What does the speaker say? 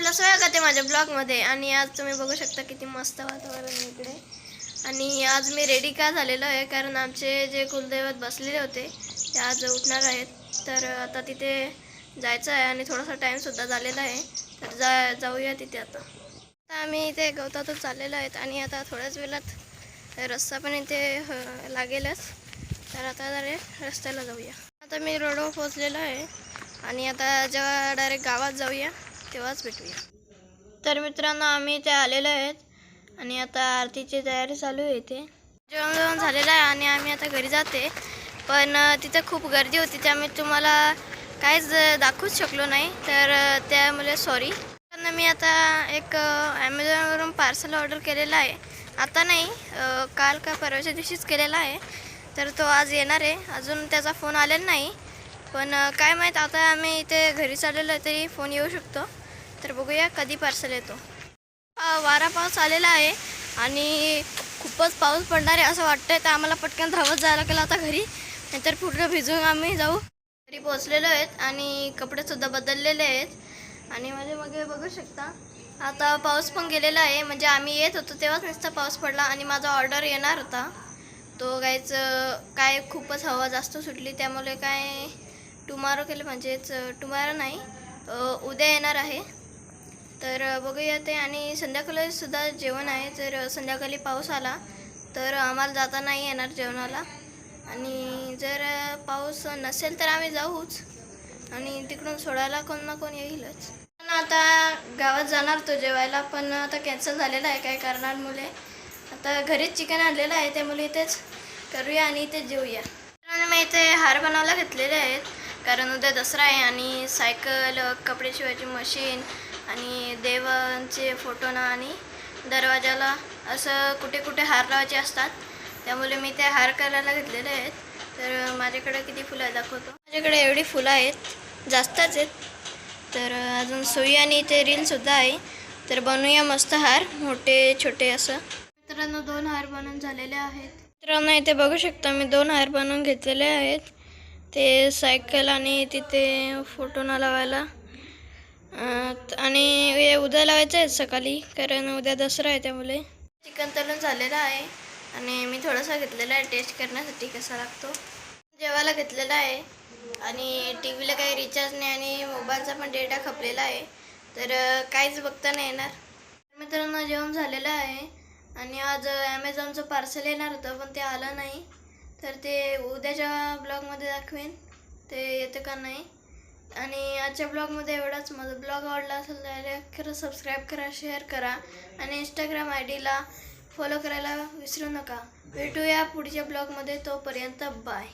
आपलं स्वागत आहे माझ्या ब्लॉगमध्ये. आणि आज तुम्ही बघू शकता किती मस्त वातावरण इकडे. आणि आज मी रेडी का झालेलो आहे कारण आमचे जे कुलदैवत बसलेले होते ते आज उठणार आहेत. तर आता तिथे जायचं आहे आणि थोडासा टाईमसुद्धा झालेला आहे. तर जा जाऊया तिथे आता. आता आम्ही इथे गवतातच चाललेलो आहेत आणि आता थोड्याच वेळात रस्ता पण इथे लागेलच. तर आता डायरेक्ट रस्त्याला जाऊया. आता मी रोडवर पोहोचलेलो आहे. आणि आता जेव्हा डायरेक्ट गावात जाऊया तेव्हाच भेटूया. तर मित्रांनो आम्ही इथे आलेलो आहेत आणि आता आरतीची तयारी चालू आहे इथे. जेवण जेवण झालेलं आहे आणि आम्ही आता घरी जाते. पण तिथं खूप गर्दी होती त्यामुळे तुम्हाला काहीच दाखवूच शकलो नाही. तर त्यामुळे सॉरी पण मी आता एक ॲमेझॉनवरून पार्सल ऑर्डर केलेलं आहे. आता नाही काल का परवाच्या दिवशीच केलेला आहे. तर तो आज येणार आहे. अजून त्याचा फोन आलेला नाही. पण काय माहीत आता आम्ही इथे घरी चाललेलो तरी फोन येऊ शकतो. तर बघूया कधी पार्सल येतो. वारा पाऊस आलेला आहे आणि खूपच पाऊस पडणार आहे असं वाटतंय. तर आम्हाला पटकन धावत जायला लागेल आता घरी. नाहीतर पूर्ण भिजून आम्ही जाऊ. घरी पोहोचलेलो आहेत आणि कपडेसुद्धा बदललेले आहेत. आणि माझ्या मग बघू शकता. आता पाऊस पण गेलेला आहे. म्हणजे आम्ही येत होतो तेव्हाच नुसता पाऊस पडला आणि माझा ऑर्डर येणार होता. तो गायच काय खूपच हवा जास्त सुटली. त्यामुळे काय टुमारो केलं म्हणजेच टुमारो नाही. उद्या येणार आहे. तर बघूया ते. आणि संध्याकाळी सुद्धा जेवण आहे. जर संध्याकाळी पाऊस आला तर आम्हाला जाता नाही येणार जेवणाला. आणि जर पाऊस नसेल तर आम्ही जाऊच. आणि तिकडून सोडायला कोण ना कोण येईलच. पण आता गावात जाणार तो जेवायला पण आता कॅन्सल झालेला आहे काही कारणांमुळे. आता घरीच चिकन आणलेलं आहे त्यामुळे इथेच. करूया आणि इथेच जेऊया. मी इथे हार बनवायला घेतलेले आहेत. कारण उद्या दसरा आहे आणि सायकल कपडे शिवायची मशीन आणि देवांचे फोटो ना आणि दरवाजाला असं कुठे कुठे हार लावायचे असतात. त्यामुळे मी ते हार करायला घेतलेले आहेत. तर माझ्याकडे किती फुलं आहेत दाखवतो. माझ्याकडे एवढी फुलं आहेत जास्तच आहेत. तर अजून सुई आणि इथे रीलसुद्धा आहे. तर बनवूया मस्त हार मोठे छोटे असं. मित्रांनो दोन हार बनवून झालेले आहेत. मित्रांनो इथे बघू शकता मी दोन हार बनवून घेतलेले आहेत. ते सायकल आणि तिथे फोटो ना लावायला. आणि उद्या लावायचं आहे सकाळी कारण उद्या दसरा आहे त्यामुळे. चिकन तळून झालेलं आहे आणि मी थोडासा घेतलेला आहे टेस्ट करण्यासाठी कसा लागतो. जेवायला घेतलेला आहे आणि टी व्हीला काही रिचार्ज नाही आणि मोबाईलचा पण डेटा खपलेला आहे. तर काहीच बघता नाही येणार. मित्रांनो जेवण झालेलं आहे आणि आज ॲमेझॉनचं पार्सल येणार होतं पण ते आलं नाही. तर ते उद्याच्या ब्लॉगमध्ये दाखवेन. ते येतं का नाही? आणि आजच्या ब्लॉगमध्ये एवढाच. माझा ब्लॉग आवडला असेल तर खरं सबस्क्राईब करा शेअर करा आणि इंस्टाग्राम आय डीला फॉलो करायला विसरू नका. भेटूया पुढच्या ब्लॉगमध्ये. तोपर्यंत बाय